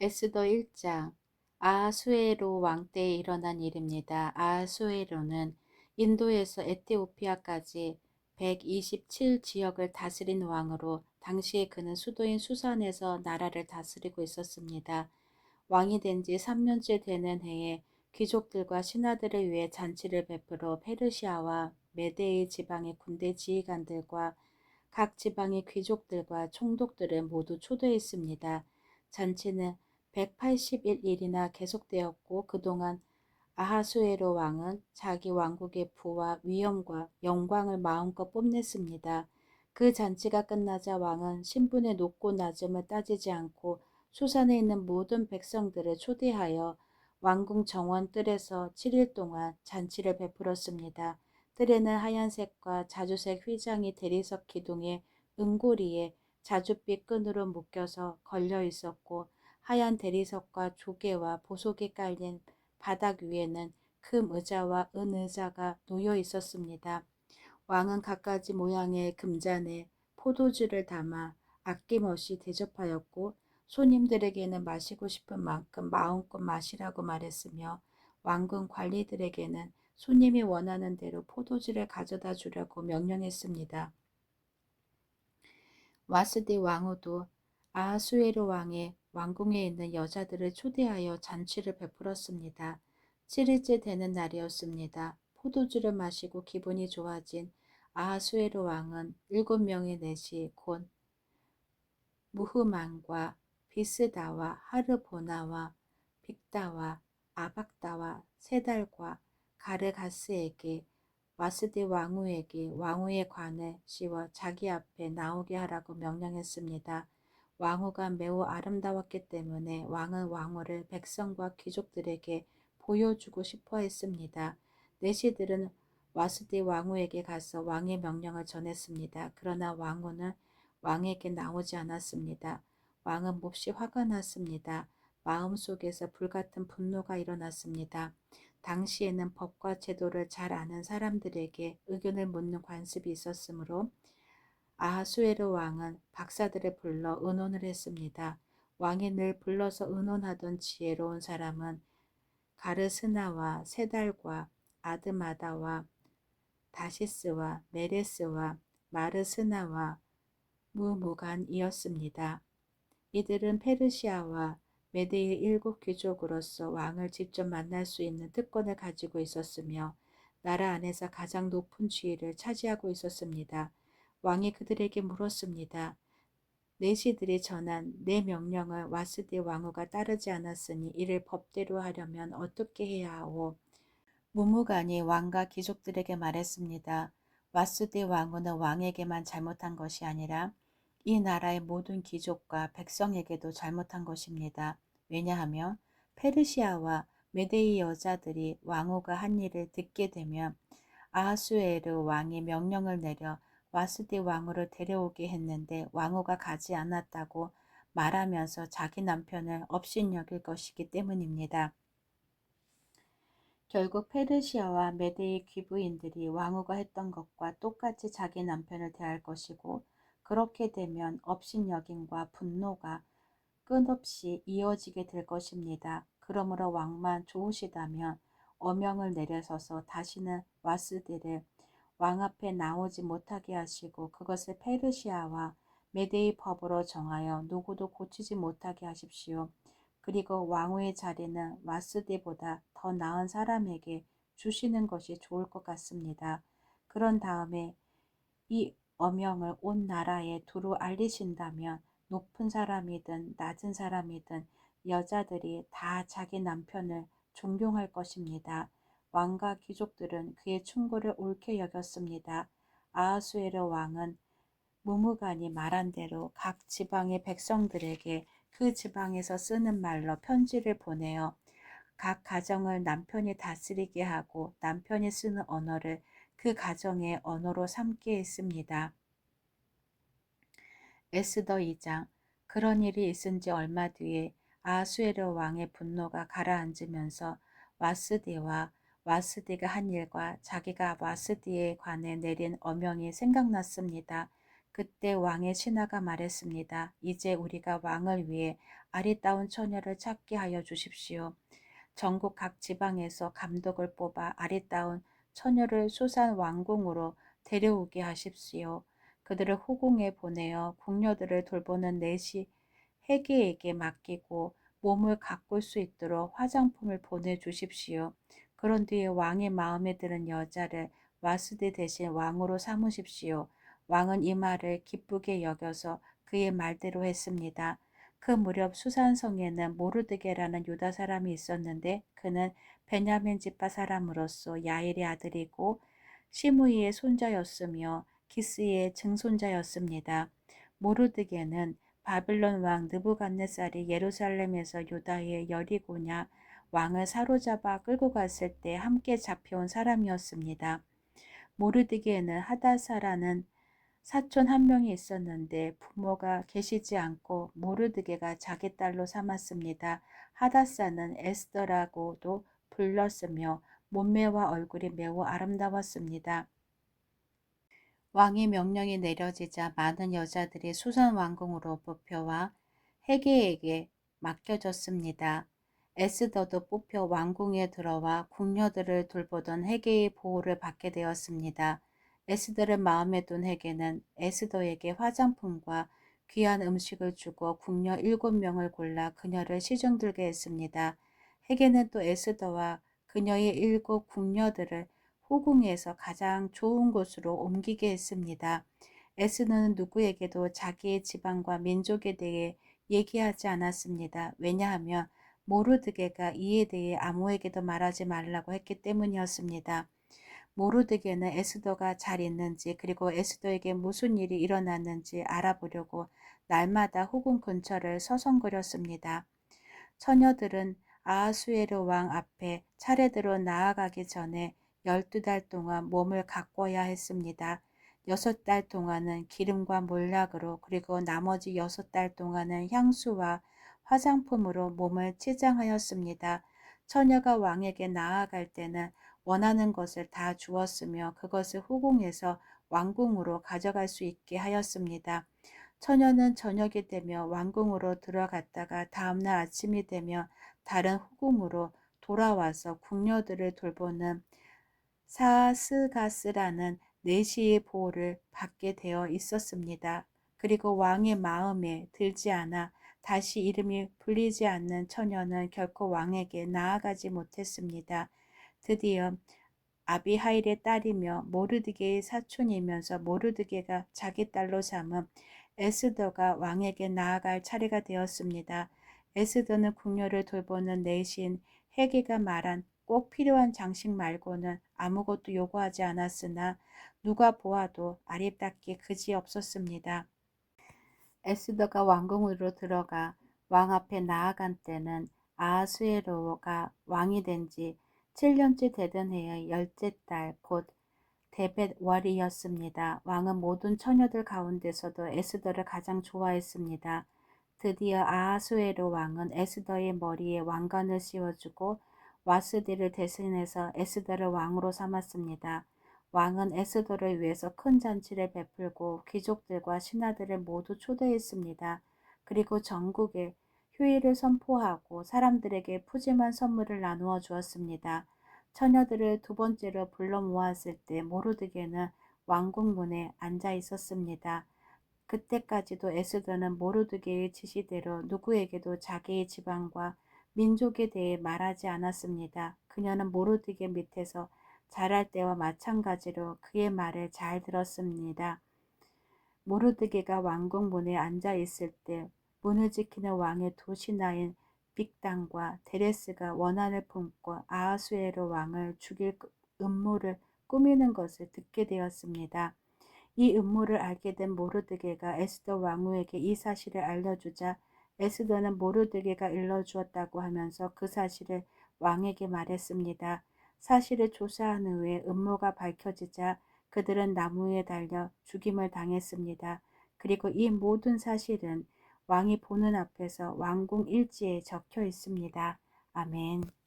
에스더 1장 아하수에로 왕 때에 일어난 일입니다. 아하수에로는 인도에서 에티오피아까지 127 지역을 다스린 왕으로 당시에 그는 수도인 수산에서 나라를 다스리고 있었습니다. 왕이 된 지 3년째 되는 해에 귀족들과 신하들을 위해 잔치를 베풀어 페르시아와 메데이 지방의 군대 지휘관들과 각 지방의 귀족들과 총독들을 모두 초대했습니다. 잔치는 181일이나 계속되었고 그동안 아하수에로 왕은 자기 왕국의 부와 위엄과 영광을 마음껏 뽐냈습니다. 그 잔치가 끝나자 왕은 신분의 높고 낮음을 따지지 않고 수산에 있는 모든 백성들을 초대하여 왕궁 정원 뜰에서 7일 동안 잔치를 베풀었습니다. 뜰에는 하얀색과 자주색 휘장이 대리석 기둥에 은고리에 자줏빛 끈으로 묶여서 걸려 있었고 하얀 대리석과 조개와 보석이 깔린 바닥 위에는 금 의자와 은 의자가 놓여 있었습니다. 왕은 갖가지 모양의 금잔에 포도주를 담아 아낌없이 대접하였고 손님들에게는 마시고 싶은 만큼 마음껏 마시라고 말했으며 왕궁 관리들에게는 손님이 원하는 대로 포도주를 가져다 주려고 명령했습니다. 와스디 왕후도 아하수에르 왕의 왕궁에 있는 여자들을 초대하여 잔치를 베풀었습니다. 7일째 되는 날이었습니다. 포도주를 마시고 기분이 좋아진 아하수에르 왕은 일곱 명의 내시 곧 무흐만과 비스다와 하르보나와 빅다와 아박다와 세달과 가르가스에게 와스디 왕후에게 왕후의 관을 씌워 자기 앞에 나오게 하라고 명령했습니다. 왕후가 매우 아름다웠기 때문에 왕은 왕후를 백성과 귀족들에게 보여주고 싶어 했습니다. 내시들은 와스디 왕후에게 가서 왕의 명령을 전했습니다. 그러나 왕후는 왕에게 나오지 않았습니다. 왕은 몹시 화가 났습니다. 마음속에서 불같은 분노가 일어났습니다. 당시에는 법과 제도를 잘 아는 사람들에게 의견을 묻는 관습이 있었으므로 아하수에르 왕은 박사들을 불러 의논을 했습니다. 왕이 늘 불러서 의논하던 지혜로운 사람은 가르스나와 세달과 아드마다와 다시스와 메레스와 마르스나와 무무간이었습니다. 이들은 페르시아와 메데의 일곱 귀족으로서 왕을 직접 만날 수 있는 특권을 가지고 있었으며 나라 안에서 가장 높은 지위를 차지하고 있었습니다. 왕이 그들에게 물었습니다. 내시들이 전한 내 명령을 와스디 왕후가 따르지 않았으니 이를 법대로 하려면 어떻게 해야 하오? 무무간이 왕과 귀족들에게 말했습니다. 와스디 왕후는 왕에게만 잘못한 것이 아니라 이 나라의 모든 귀족과 백성에게도 잘못한 것입니다. 왜냐하면 페르시아와 메데이 여자들이 왕후가 한 일을 듣게 되면 아하수에르 왕이 명령을 내려 와스디 왕후를 데려오게 했는데 왕후가 가지 않았다고 말하면서 자기 남편을 업신여길 것이기 때문입니다. 결국 페르시아와 메데이 귀부인들이 왕후가 했던 것과 똑같이 자기 남편을 대할 것이고 그렇게 되면 업신여김과 분노가 끝없이 이어지게 될 것입니다. 그러므로 왕만 좋으시다면 어명을 내려서서 다시는 와스디를 왕 앞에 나오지 못하게 하시고 그것을 페르시아와 메데이 법으로 정하여 누구도 고치지 못하게 하십시오. 그리고 왕후의 자리는 와스디보다 더 나은 사람에게 주시는 것이 좋을 것 같습니다. 그런 다음에 이 어명을 온 나라에 두루 알리신다면 높은 사람이든 낮은 사람이든 여자들이 다 자기 남편을 존경할 것입니다. 왕과 귀족들은 그의 충고를 옳게 여겼습니다. 아하수에르 왕은 무무간이 말한 대로 각 지방의 백성들에게 그 지방에서 쓰는 말로 편지를 보내어 각 가정을 남편이 다스리게 하고 남편이 쓰는 언어를 그 가정의 언어로 삼게 했습니다. 에스더 2장 그런 일이 있은 지 얼마 뒤에 아수에르 왕의 분노가 가라앉으면서 와스디와 와스디가 한 일과 자기가 와스디에 관해 내린 어명이 생각났습니다. 그때 왕의 신하가 말했습니다. 이제 우리가 왕을 위해 아리따운 처녀를 찾게 하여 주십시오. 전국 각 지방에서 감독을 뽑아 아리따운 처녀를 수산 왕궁으로 데려오게 하십시오. 그들을 후궁에 보내어 궁녀들을 돌보는 내시 해계에게 맡기고 몸을 가꿀 수 있도록 화장품을 보내주십시오. 그런 뒤에 왕의 마음에 드는 여자를 와스디 대신 왕으로 삼으십시오. 왕은 이 말을 기쁘게 여겨서 그의 말대로 했습니다. 그 무렵 수산성에는 모르드게라는 유다 사람이 있었는데 그는 베냐민 지파 사람으로서 야일의 아들이고 시므이의 손자였으며 기스의 증손자였습니다. 모르드게는 바빌론 왕 느부갓네살이 예루살렘에서 유다의 여리고냐 왕을 사로잡아 끌고 갔을 때 함께 잡혀온 사람이었습니다. 모르드게는 하다사라는 사촌 한 명이 있었는데 부모가 계시지 않고 모르드게가 자기 딸로 삼았습니다. 하다사는 에스더라고도 불렀으며 몸매와 얼굴이 매우 아름다웠습니다. 왕의 명령이 내려지자 많은 여자들이 수산 왕궁으로 뽑혀와 해계에게 맡겨졌습니다. 에스더도 뽑혀 왕궁에 들어와 궁녀들을 돌보던 해계의 보호를 받게 되었습니다. 에스더를 마음에 둔 해계는 에스더에게 화장품과 귀한 음식을 주고 궁녀 일곱 명을 골라 그녀를 시중들게 했습니다. 해계는 또 에스더와 그녀의 일곱 궁녀들을 후궁에서 가장 좋은 곳으로 옮기게 했습니다. 에스더는 누구에게도 자기의 지방과 민족에 대해 얘기하지 않았습니다. 왜냐하면 모르드게가 이에 대해 아무에게도 말하지 말라고 했기 때문이었습니다. 모르드게는 에스더가 잘 있는지 그리고 에스더에게 무슨 일이 일어났는지 알아보려고 날마다 후궁 근처를 서성거렸습니다. 처녀들은 아하수에르 왕 앞에 차례대로 나아가기 전에 열두 달 동안 몸을 가꿔야 했습니다. 여섯 달 동안은 기름과 몰약으로 그리고 나머지 여섯 달 동안은 향수와 화장품으로 몸을 치장하였습니다. 처녀가 왕에게 나아갈 때는 원하는 것을 다 주었으며 그것을 후궁에서 왕궁으로 가져갈 수 있게 하였습니다. 처녀는 저녁이 되며 왕궁으로 들어갔다가 다음날 아침이 되며 다른 후궁으로 돌아와서 궁녀들을 돌보는 사스가스라는 내시의 보호를 받게 되어 있었습니다. 그리고 왕의 마음에 들지 않아 다시 이름이 불리지 않는 처녀는 결코 왕에게 나아가지 못했습니다. 드디어 아비하일의 딸이며 모르드게의 사촌이면서 모르드게가 자기 딸로 삼은 에스더가 왕에게 나아갈 차례가 되었습니다. 에스더는 궁녀를 돌보는 내신 해계가 말한 꼭 필요한 장식 말고는 아무것도 요구하지 않았으나 누가 보아도 아리답게 그지 없었습니다. 에스더가 왕궁으로 들어가 왕 앞에 나아간 때는 아하수에로가 왕이 된 지 7년째 되던 해의 열째 달곧 데벳 월이었습니다. 왕은 모든 처녀들 가운데서도 에스더를 가장 좋아했습니다. 드디어 아하수에로 왕은 에스더의 머리에 왕관을 씌워주고 와스디를 대신해서 에스더를 왕으로 삼았습니다. 왕은 에스더를 위해서 큰 잔치를 베풀고 귀족들과 신하들을 모두 초대했습니다. 그리고 전국에 휴일을 선포하고 사람들에게 푸짐한 선물을 나누어 주었습니다. 처녀들을 두 번째로 불러 모았을 때 모르드게는 왕궁문에 앉아 있었습니다. 그때까지도 에스더는 모르드게의 지시대로 누구에게도 자기의 지방과 민족에 대해 말하지 않았습니다. 그녀는 모르드게 밑에서 자랄 때와 마찬가지로 그의 말을 잘 들었습니다. 모르드게가 왕궁 문에 앉아 있을 때 문을 지키는 왕의 두 신하인 빅당과 데레스가 원한을 품고 아하수에로 왕을 죽일 음모를 꾸미는 것을 듣게 되었습니다. 이 음모를 알게 된 모르드게가 에스더 왕후에게 이 사실을 알려주자 에스더는 모르드게가 일러주었다고 하면서 그 사실을 왕에게 말했습니다. 사실을 조사한 후에 음모가 밝혀지자 그들은 나무에 달려 죽임을 당했습니다. 그리고 이 모든 사실은 왕이 보는 앞에서 왕궁 일지에 적혀 있습니다. 아멘.